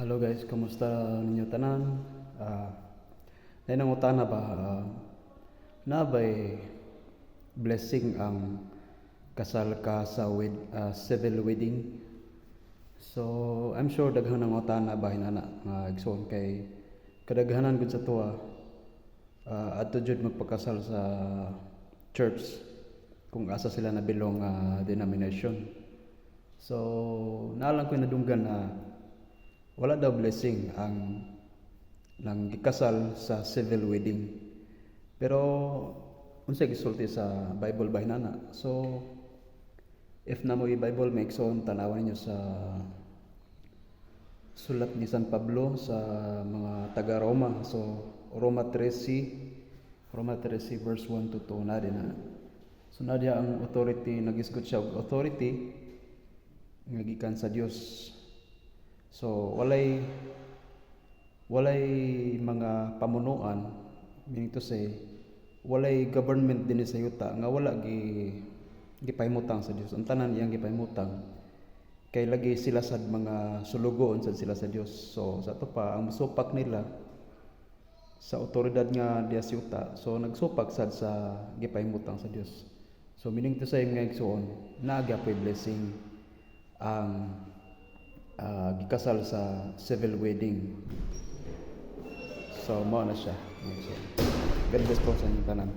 Hello guys, kumusta ninyo tanan? Ah, uh, nang utana ba ah, na ba'y blessing ang kasal ka sa wed, ah, civil wedding? So, I'm sure daghan ng utana ba hinana nga igsoon kay kadaghanan gud sa tuwa uh, adto jud magpakasal sa church kung asa sila na bilong nga denomination. So, naalang ko nadunggan na wala daw blessing ang nang gikasal sa civil wedding. Pero unsa gisulti sa Bible ba hinana? So if na mo i-Bible make so tanawan niyo sa sulat ni San Pablo sa mga taga Roma. So Roma 13 Roma 13 verse 1 to 2 na din na. So na ang authority nagisgot siya authority nga gikan sa Dios. So walay walay mga pamunuan meaning to say walay government din sa yuta nga wala gi gipahimutang sa Dios. Ang tanan iyang gipahimutang kay lagi sila sad mga sulugoon sad sila sa Dios. So sa to pa ang musupak nila sa otoridad nga diya sa yuta. So nagsupak sad sa gipahimutang sa Dios. So meaning to say nga igsoon naagyapoy blessing ang ah, gikasal sa civil wedding. So, mao na siya. God bless po sa inyong tanan.